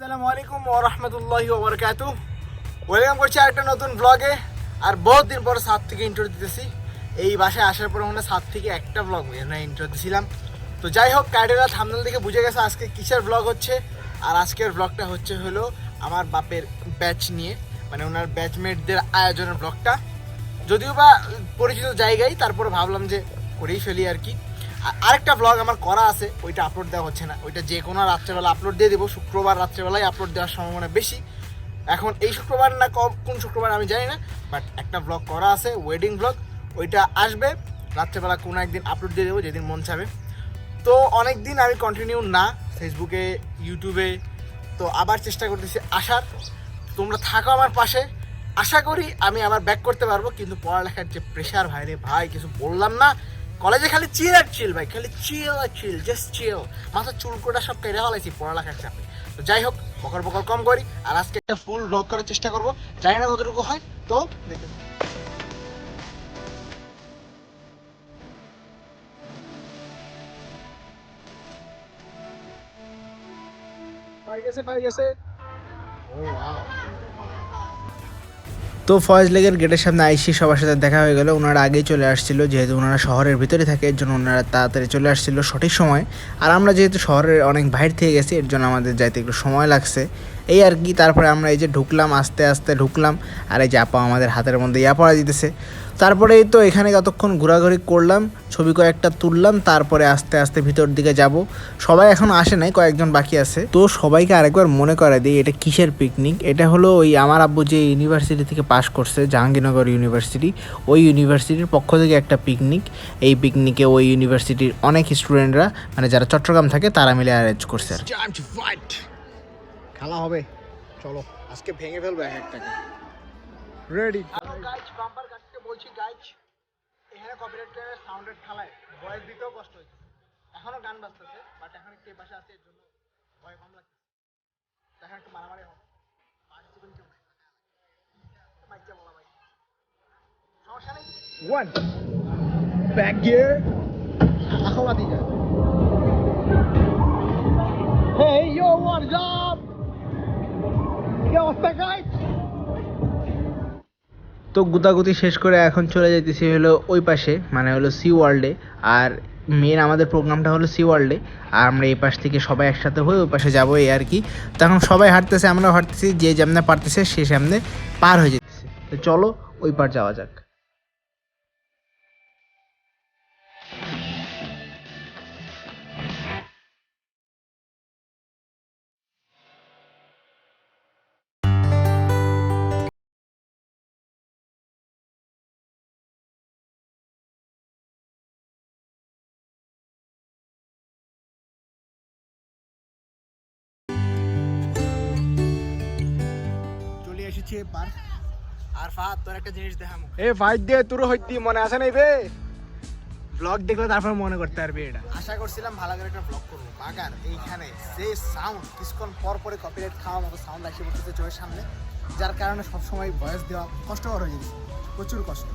আসসালামু আলাইকুম ও রহমতুল্লাহি ওবরকাতু ওয়েলকাম করছি আরেকটা নতুন ব্লগে আর বহুত দিন পর সাত থেকে ইন্ট্রো দিতেছি। এই বাসায় আসার পর মনে সাত থেকে একটা ব্লগ না ইন্ট্রো দিছিলাম। তো যাই হোক কার্ডেরা থামনাল থেকে বুঝে গেছে আজকে কিসের ব্লগ হচ্ছে। আর আজকের ব্লগটা হচ্ছে হলো আমার বাপের ব্যাচ নিয়ে মানে ওনার ব্যাচমেটদের আয়োজনের ব্লগটা যদিও বা পরিচিত জায়গায়, তারপরে ভাবলাম যে করেই ফেলি আর কি। আরেকটা ব্লগ আমার করা আছে, ওইটা আপলোড দেওয়া হচ্ছে না। ওইটা যে কোনো রাত্রেবেলা আপলোড দিয়ে দেবো, শুক্রবার রাত্রেবেলায় আপলোড দেওয়ার সম্ভাবনা বেশি। এখন এই শুক্রবার না কোন শুক্রবার আমি জানি না বাট একটা ব্লগ করা আছে ওয়েডিং ব্লগ ওইটা আসবে। রাত্রেবেলা কোনো একদিন আপলোড দিয়ে দেবো, যেদিন মন চাবে। তো অনেক দিন আমি কন্টিনিউ না ফেসবুকে ইউটিউবে তো আবার চেষ্টা করতেছি আসার। তোমরা থাকো আমার পাশে। আশা করি আমি আবার ব্যাক করতে পারব, কিন্তু পড়ালেখার যে প্রেশার ভাই রে ভাই, কিছু বললাম না। কলেজে খালি চিল আর চিল ভাই খালি চিল আর চিল জাস্ট চিল মাথার চুলকোটা সব কেড়ে ফেলাইছি পড়ালেখার চাপে তো যাই হোক বকর বকর কম করি আর আজকে একটা ফুল ব্লগ করার চেষ্টা করব। জানি না কতটুকু হয় তো দেখে। পাই গেছে পাই গেছে। ও ওয়াও তো ফয়েজ লেগের গেটের সামনে আইসি, সবার সাথে দেখা হয়ে গেল। ওনারা আগেই চলে আসছিল, যেহেতু ওনারা শহরের ভিতরে থাকে, এর জন্য ওনারা তাড়াতাড়ি চলে আসছিল সঠিক সময়। আর আমরা যেহেতু শহরের অনেক বাইরে থেকে গেছি, এর জন্য আমাদের যাইতে একটু সময় লাগছে। এই আর কি, তারপরে আমরা এই যে ঢুকলাম, আস্তে আস্তে ঢুকলাম, আর এই যে আপা আমাদের হাতের মধ্যে ইয়া পড়া দিতেছে। তারপরে তো এখানে যতক্ষণ ঘোরাঘুরি করলাম, ছবি কয়েকটা তুললাম, তারপরে আস্তে আস্তে ভিতর দিকে যাব। সবাই এখন আসে নাই, কয়েকজন বাকি আছে। তো সবাইকে আরেকবার মনে করে দিই, এটা কিসের পিকনিক এটা হলো ওই আমার আব্বু যে ইউনিভার্সিটি থেকে পাশ করছে, জাহাঙ্গীরনগর ইউনিভার্সিটি ওই ইউনিভার্সিটির পক্ষ থেকে একটা পিকনিক এই পিকনিকে ওই ইউনিভার্সিটির অনেক স্টুডেন্টরা মানে যারা চট্টগ্রাম থাকে, তারা মিলে অ্যারেঞ্জ করছে খেলা হবে। চলো আজকে ভেঙে ফেলব এক একটাকে। রেডি গাইজ বাম্পার কাটতে বলছি গাইজ এখানে কপিরাইট সাউন্ডের ঠালায় ভয়েস দিতেও কষ্ট হচ্ছে এখনও গান বাজতেছে বাট এখন এই পাশে আছে এর জন্য ভয় কম লাগছে এখন একটু মারামারি হবে। এখন বাদি যায়। Hey yo, what's up? তো গুতাগুতি শেষ করে এখন চলে যেতেছি হলো ওই পাশে মানে হলো সি ওয়ার্ল্ডে আর মেন আমাদের প্রোগ্রামটা হলো সি ওয়ার্ল্ডে আর আমরা এই পাশ থেকে সবাই একসাথে হয়ে ওই পাশে যাব এই আর কি। তো এখন সবাই হাঁটতেছে, আমরাও হাঁটতেছি, যে যেমনে পারতেছে সে সামনে পার হয়ে যেতেছে তো চলো ওই পার যাওয়া যাক। এবার আর ফাহাদ তোর একটা জিনিস দেখামো। এ ভাই দে তোর হইতি মনে আছে নাই বে? ব্লগ দেখলে তারপর মনে করতে পারবি এটা। আশা করছিলাম ভালো করে একটা ব্লগ করব বাগান এইখানে যে সাউন্ড কিছুক্ষণ পর পরে কপিরাইট খাওয়া মতো সাউন্ড আসে পড়তেছে চোখের সামনে যার কারণে সবসময় বয়স দেওয়া কষ্টকর হয়ে যাচ্ছে প্রচুর কষ্ট।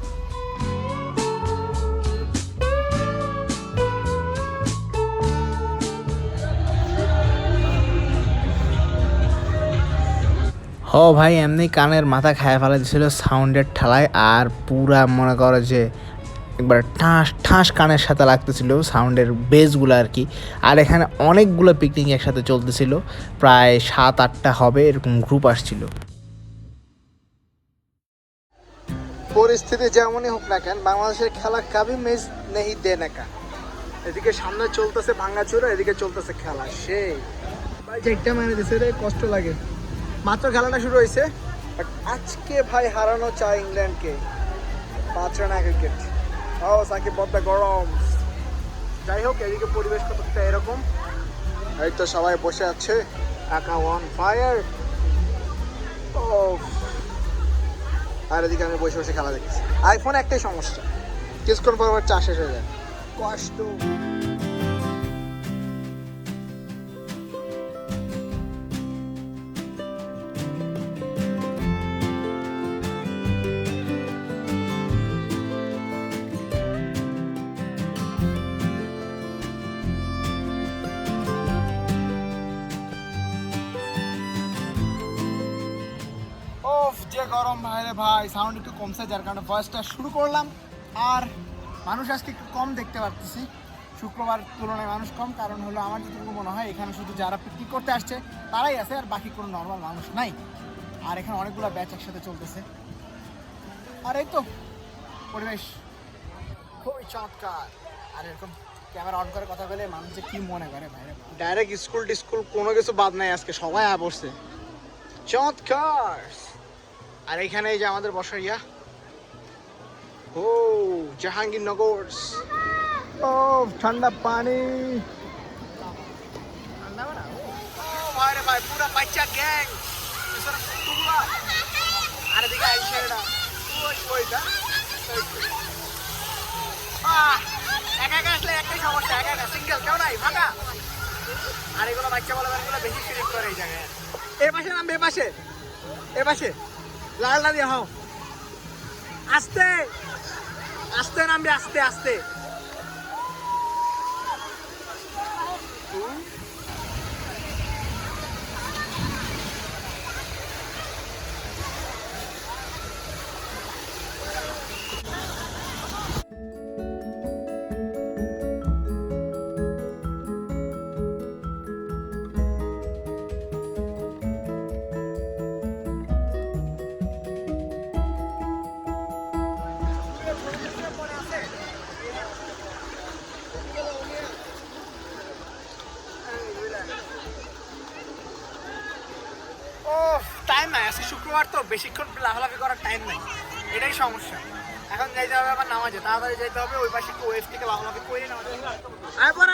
হ ভাই, এমনি কানের মাথা খায় ফেলা দিছিল সাউন্ডের ঠালায় আর পুরা মনে করো যে একবার ঠাঁস ঠাঁস কানের সাথে লাগতেছিল সাউন্ডের বেসগুলো আর কি। আর এখানে অনেকগুলো পিকনিক একসাথে চলতেছিল, প্রায় সাত, আটটা হবে এরকম গ্রুপ আসছিল। পরিস্থিতি যেমনই হোক না কেন, বাংলাদেশের খেলা কাবি মেজ নেই দে এদিকে সামনে চলতেছে ভাঙ্গাচুরা, এদিকে চলতেছে খেলা, সেই। ভাই চেকটা মেরে দিছে রে, কষ্ট লাগে। মাত্র খেলাটা শুরু হয়েছে। আজকে ভাই হারানো চায় ইংল্যান্ডকে। পাঁচ রান, এক উইকেট ও সাকিব বদ্দা গরম। যাই হোক, এদিকে পরিবেশ কতটা এরকম? এই তো সবাই বসে আছে। একা ওয়ান ফায়ার ও আর এদিকে আমি বসে বসে খেলা দেখছি। আইফোন একটাই সমস্যা। কিছুক্ষণ পর আবার চা শেষ হয়ে যায়। কষ্ট। গরম ভাই সাউন্ড একটু কমছে যার কারণে ভয়েসটা শুরু করলাম। আর মানুষ আজকে একটু কম দেখতে পাচ্ছি শুক্রবার তুলনায় মানুষ কম, কারণ হলো আমার যেটুকু মনে হয় এখানে শুধু যারা পিকনিক করতে আসছে, তারাই আছে, আর বাকি কোনো নর্মাল মানুষ নাই। আর এখানে অনেকগুলো ব্যাচ একসাথে চলতেছে। আর এই তো, পরিবেশ খুবই চমৎকার। আর এরকম ক্যামেরা অন করে কথা বলে মানুষ কি মনে করে ভাই ডাইরেক্ট স্কুল টিস্কুল কোনো কিছু বাদ নাই আজকে, সবাই আ পড়ছে চমৎকার! আর এখানে এই যে আমাদের বসার ইয়া। ও জাহাঙ্গীরনগর ও ঠান্ডা পানি। ও ভাই রে ভাই পুরা বাচ্চা গ্যাং। আর এদিকে আইসে এটা ওই ওইটা একা একা আসলে একটাই সমস্যা একা একা। সিঙ্গেল কেউ নাই ফাঁকা। আর এগুলো বাচ্চা বলে এগুলো বেশি সিরিপ করে এই জায়গায়। এর পাশে নামবে এর পাশে। এ পাশে। লালটা দিয়ে হও আস্তে আস্তে নামবে আস্তে আস্তে বেশিক্ষণ লাফালাফি করার টাইম নেই। এটাই সমস্যা। এখন যাইতে হবে আবার নামাজে। তাড়াতাড়ি যাইতে হবে, ওই পাশে একটু ওয়েস্ট থেকে লাফালাফি করে নামাজে আয় পর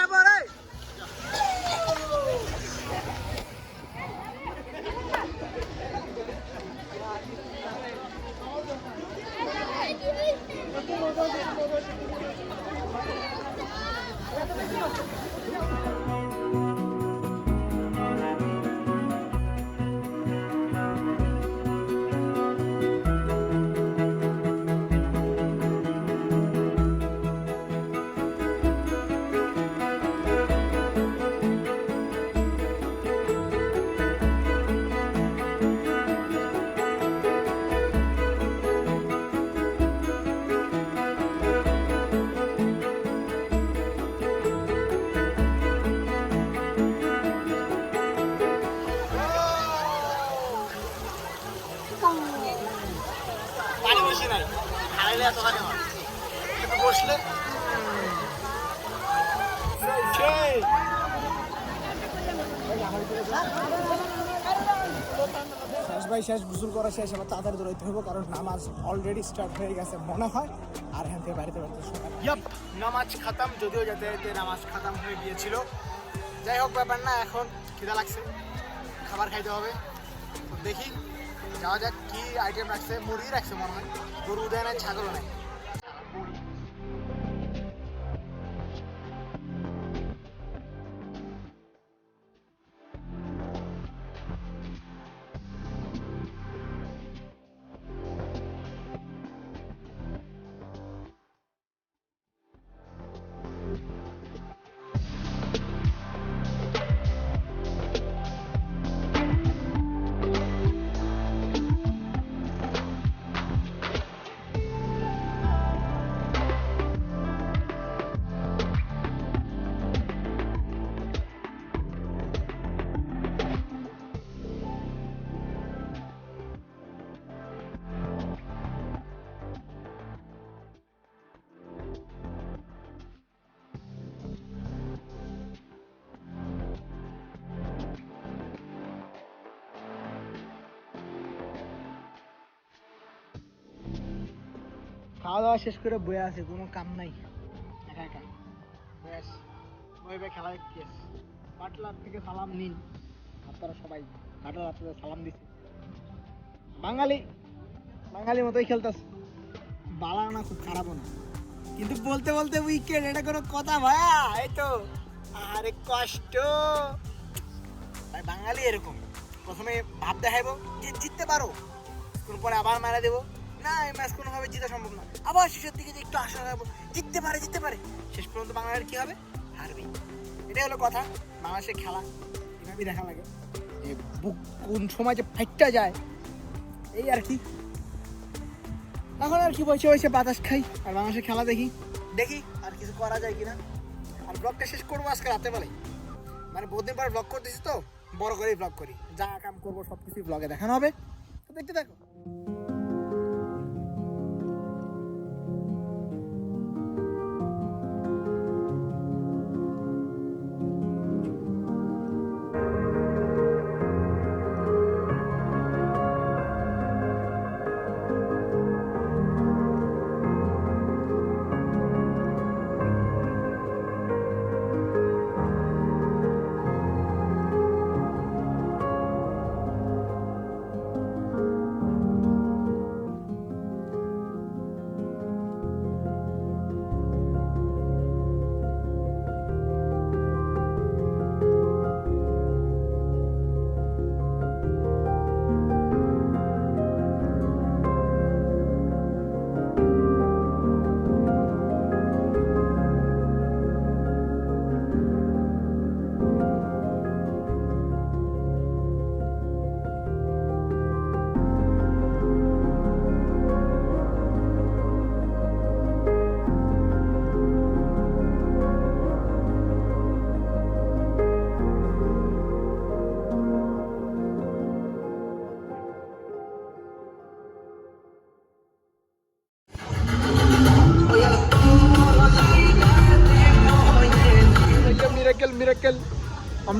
বেশি নাই। হারাইলে এত পানি হয় বসলে? শেষ ভাই শেষ গোসল করা শেষ আবার তাড়াতাড়ি দৌড়াইতে হবে কারণ নামাজ অলরেডি স্টার্ট হয়ে গেছে মনে হয়। আর হ্যাঁ থেকে বাড়িতে বাড়িতে ইয়াপ নামাজ খাতাম যদিও যেতে যেতে নামাজ খাতাম হয়ে গিয়েছিল। যাই হোক ব্যাপার না এখন খিদা লাগছে। খাবার খাইতে হবে। দেখি। যাওয়া যাক কি আইটেম রাখছে মুরগি রাখছে মনে হয়। গরু দেয় না ছাগল নেয়। খাওয়া দাওয়া শেষ করে বয়ে আছে, কোনো কাম নাই। একা একা। বয়ে আছি বয়ে বয়ে দেখতে পাটলার থেকে সালাম নিন। আপনারা সবাই পাটলার আপনাদের সালাম দিচ্ছে বাঙালি বাঙালি মতোই খেলতেছে। বালা না, খুব খারাপও না। কিন্তু বলতে বলতে উইকেট এটা কোনো কথা ভাইয়া? এই তো। আরে কষ্ট। ভাই, বাঙালি এরকম। প্রথমে ভাব দেখাইবো, যে জিততে পারো। পরে আবার মারা দেবো। না, এই ম্যাচ কোনোভাবে জিতা সম্ভব না। আবার শেষের দিকে যে একটু আশা রাখব, জিততে পারে জিততে পারে। শেষ পর্যন্ত বাংলাদেশ কি হবে? হারবেই। এটাই হলো কথা। বাংলাদেশের খেলা, এভাবেই দেখা লাগে। যে বুক কোন সময় যে ফাইটটা যায়, এই আর কি। এখন আর কি বসে বসে বাতাস খাই, আর বাংলাদেশের খেলা দেখি। দেখি আর কিছু করা যায় কিনা। আর ব্লগটা শেষ করব আজকে রাতে বেলায় মানে বহুদিন পর ব্লগ করতেছি তো, বড় করেই ব্লগ করি। যা কাম করব সব কিছুই ব্লগে দেখানো হবে। তো দেখতে থাকো।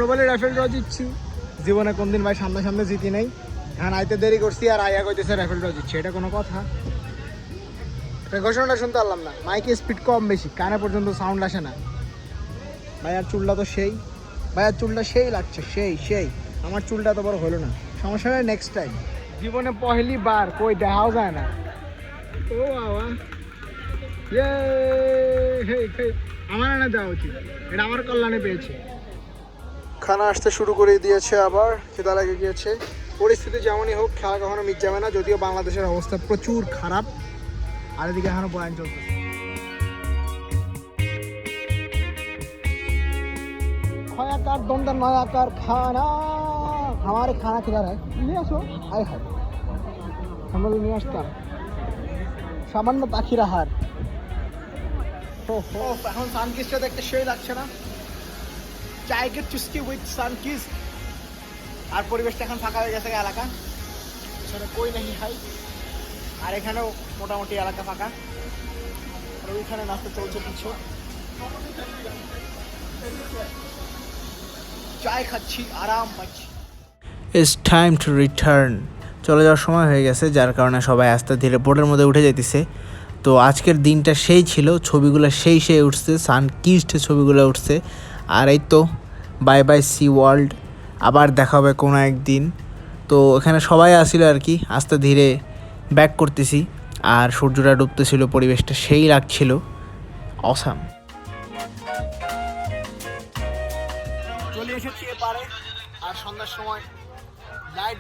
আমরা বলে রাফেল ড্র জিতছি। জীবনে কোনদিন ভাই সামনে সামনে জিতি নাই। এখন আইতে দেরি করছি আর আইয়া কইতেছে রাফেল ড্র জিতছি, এটা কোনো কথা। ঘোষণাটা শুনতে পারলাম না। মাইকে স্পিড কম বেশি, কানে পর্যন্ত সাউন্ড আসে না। ভাইয়ার চুলটা তো সেই। ভাইয়ার চুলটা সেই লাগছে, সেই সেই। আমার চুলটা তো বড় হলো না। সমস্যা নেই নেক্সট টাইম জীবনে পহেলি বার, কই দেখাও যায় না। ও বাবা। আমার না দেওয়া উচিত। এটা আমার কল্যাণে পেয়েছে। খানা আসতে শুরু করে দিয়েছে আবার খিদা লেগে গিয়েছে। পরিস্থিতি যেমনই হোক খেলা কখনো মিট যাবে না যদিও বাংলাদেশের অবস্থা প্রচুর খারাপ। আর এদিকে এখনও বয়ান চলছে। খয়াকার দমদার নয়াকার খানা। আমার খানা খিদার হয় নিয়ে আসো। আয় হায়। আমরা নিয়ে আসতাম। সামান্য পাখির আহার। এখন সানকিসটা দেখতে সেই লাগছে না। টাইগার চুস্কি উইথ সানকিস আর পরিবেশটা এখন ফাঁকা হয়ে গেছে এলাকা। এখানে কই নাহি হাই। আর এখানেও মোটামুটি এলাকা ফাঁকা। আর ওইখানে নাচতে চলছে কিছু। চায় খাচ্ছি, আরাম পাচ্ছি। ইটস টাইম টু রিটার্ন চলে যাওয়ার সময় হয়ে গেছে, যার কারণে সবাই আস্তে ধীরে বোর্ডের মধ্যে উঠে যেতেছে তো আজকের দিনটা সেই ছিল, ছবিগুলো সেই সেই উঠছে সান কিস্ট ছবিগুলো উঠছে। আর এই তো বাই বাই সি ওয়ার্ল্ড আবার দেখা হবে কোনো একদিন। তো এখানে সবাই আসিল আর কি, আস্তে ধীরে ব্যাক করতেছি। আর সূর্যটা ডুবতেছিল, পরিবেশটা সেই লাগছিল। অসাম আর সন্ধ্যার সময় লাইট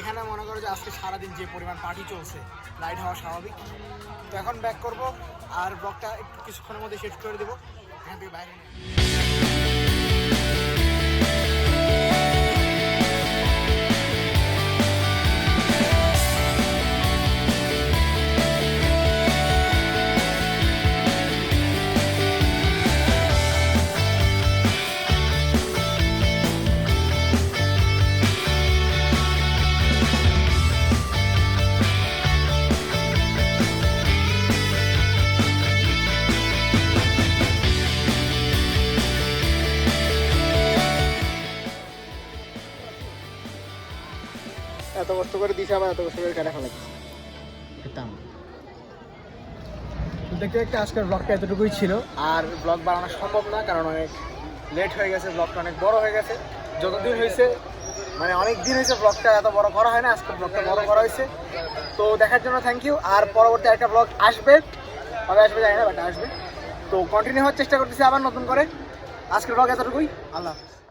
এখানে। মনে করো যে আজকে সারাদিন যে পরিমাণ পার্টি চলছে লাইট হওয়া স্বাভাবিক। তো এখন ব্যাক করব, আর একটু কিছুক্ষণের মধ্যে শেষ করে দেবো। থেকে বাইরে এত কষ্ট করে দিছে আবার এত কষ্ট করে কেটে ফেলা খেতাম। দেখতে দেখতে আজকের ব্লগটা এতটুকুই ছিল। আর ব্লগ বানানো সম্ভব না কারণ অনেক লেট হয়ে গেছে ব্লগটা অনেক বড় হয়ে গেছে। যতদিন হয়েছে মানে অনেক দিন হয়েছে ব্লগটা এত বড় করা হয় না আজকে ব্লগটা বড় করা হয়েছে। তো দেখার জন্য থ্যাংক ইউ আর পরবর্তী একটা ব্লগ আসবে। কবে আসবে জানি না বাট আসবে। তো কন্টিনিউ হওয়ার চেষ্টা করতেছি আবার নতুন করে। আজকের ব্লগ এতটুকুই আল্লাহ হাফেজ।